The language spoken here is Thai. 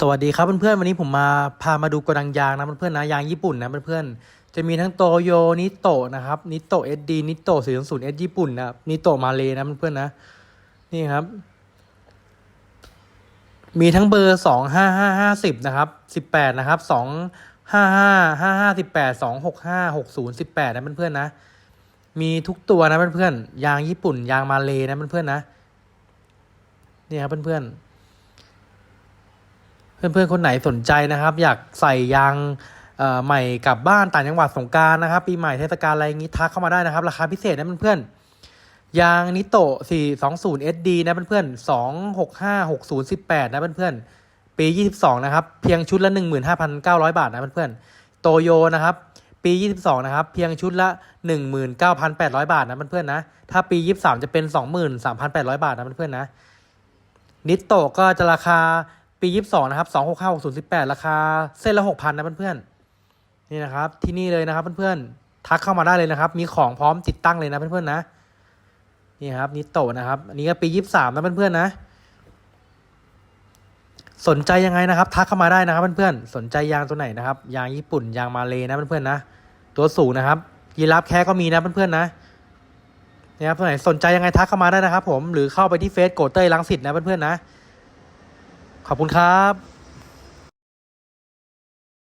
สวัสดีครับเพื่อนๆวันนี้ผมมาพามาดูโกดังยางนะเพื่อนๆนะยางญี่ปุ่นนะเพื่อนๆจะมีทั้งโตโยนิโตะนะครับนิโตเอสดีนิโตสี่ศูนย์เอสญี่ปุ่นนะครับนิโตมาเลยนะเพื่อนๆนะนี่ครับ มีทั้งเบอร์สองห้าห้าห้าสิบนะครับสิบแปดนะครับสองห้าห้าห้าห้าสิบแปดสองหกห้าหกศูนย์สิบแปดนะเพื่อนๆนะ มีทุกตัวนะเพื่อนๆยางญี่ปุ่น ยางมาเลยนะเพื่อนๆนะนี่ครับเพื่อนๆ เพื่อนๆคนไหนสนใจนะครับ อยากใส่ยางใหม่กลับบ้านต่างจังหวัดสงการนะครับ ปีใหม่เทศกาลอะไรอย่างนี้ทักเข้ามาได้นะครับ ราคาพิเศษนะเพื่อนๆยางนิโตะ420 SD นะเพื่อนๆ2656018 นะเพื่อนๆปี 22 นะครับ เพียงชุดละ 15,900 บาทนะเพื่อนๆโตโยนะครับปี 22 นะครับ เพียงชุดละ 19,800 บาทนะเพื่อนๆนะถ้าปี 23 จะเป็น 23,800 บาทนะเพื่อนๆนะนิโตก็จะราคา ปียี่สิบสองนะครับสองหกห้าหกศูนย์สิบแปดราคาเส้นละหกพันนะเพื่อนๆนี่นะครับ ที่นี่เลยนะครับเพื่อนๆทักเข้ามาได้เลยนะครับ มีของพร้อมติดตั้งเลยนะเพื่อนๆนะนี่ครับนิโตนะครับ อันนี้ก็ปียี่สิบสามนะเพื่อนๆนะ สนใจยังไงนะครับ ทักเข้ามาได้นะครับเพื่อนๆสนใจยางตัวไหนนะครับ ยางญี่ปุ่นยางมาเลยนะเพื่อนๆนะ ตัวสูงนะครับยีราฟแค่ก็มีนะเพื่อนๆนะนี่ครับตัวไหนสนใจยังไงทักเข้ามาได้นะครับ ผมหรือเข้าไปที่เฟซโกเต้ลังสิตนะเพื่อนๆนะ ขอบคุณครับ